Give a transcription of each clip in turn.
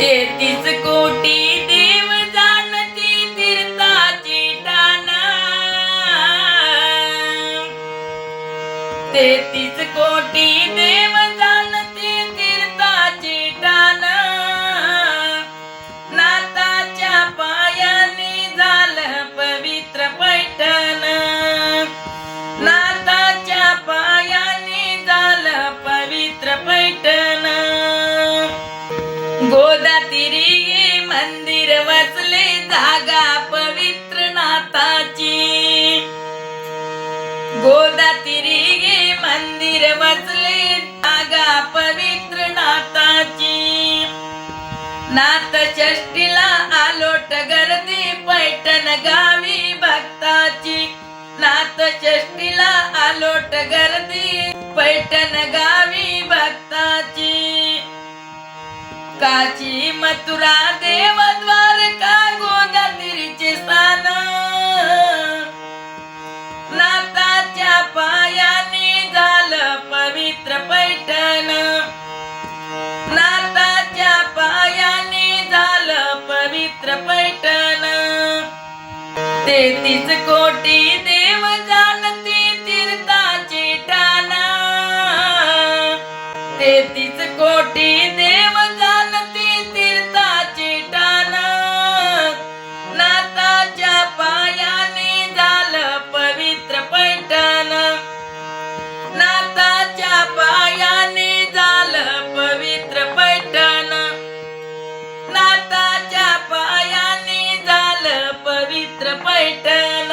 तेहतीस कोटी देव जाणती तीर्थाची टाना. तेहतीस कोटी देव जाणती वसले जागा पवित्र नाथाची. गोदातीरी हे मंदिर बसले जागा पवित्र नाथाची. नाथ षष्टीला आलोट गर्दी पैठण गावी भक्ताची. नाथ षष्टीला आलोट गर्दी पैठण गावी भक्ताची. काची मथुरा देवा तेहतीस कोटी देव जानती तीर्थाचे ठाणा. तेहतीस कोटी पैठण.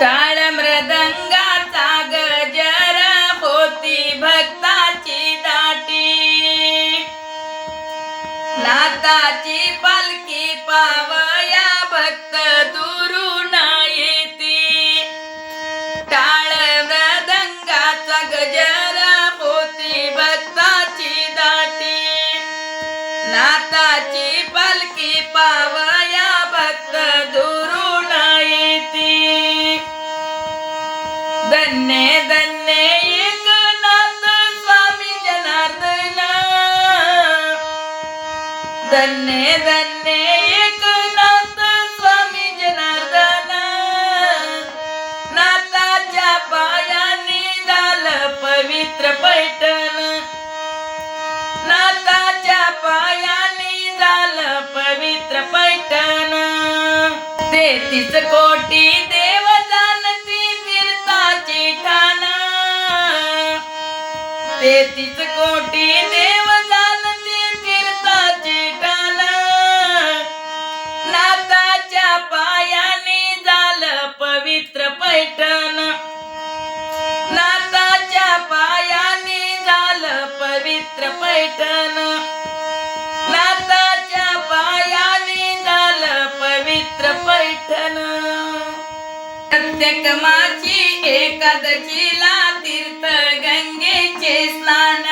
टाळ मृदंगाचा गजर होती भक्ताची दाटी. नाताची पालखी पावया भक्त दुरून येती. टाळ मृदंगाचा गजर होती भक्ताची दाटी. नाताची पालखी पावया भक्त दुरून येती धन्य धन्य एकनाथ स्वामी जनार्दन. धन्य धन्य एकनाथ स्वामी जनार्दन. नाताच्या पायाने झालं पवित्र पैठण. नाताच्या पायाने झालं पवित्र पैठण. तेहतीस कोटी देव जाणती तीर्थाची ठाण. तेहतीस कोटी देव जाणती तीर्थाची ठाण. नाताच्या पायाने झालं पवित्र पैठण. नाताच्या पायाने झालं पवित्र पैठण. प्रत्येक माची एकादशीला तीर्थ गंगेचे स्नान.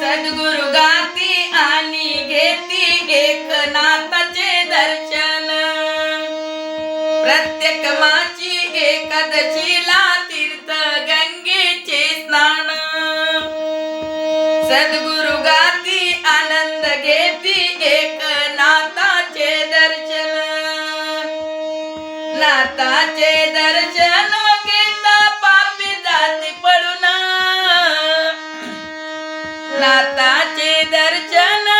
सद्गुरु गाती आणि घेती एकनाथाचे दर्शन. प्रत्येक माची एकादशीला नाताचे दर्शन घेता पापी जाती पळून नाताचे दर्शन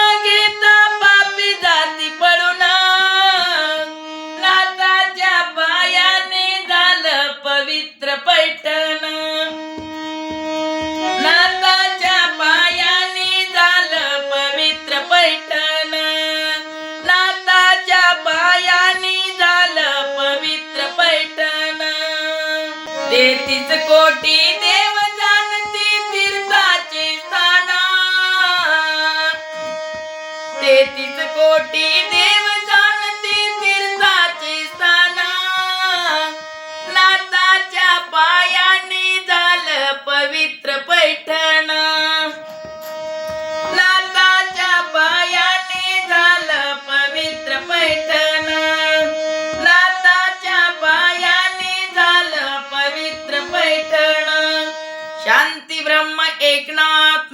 तेहतीस कोटी देव जानती तीर्थाचे स्थान. तेहतीस कोटी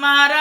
para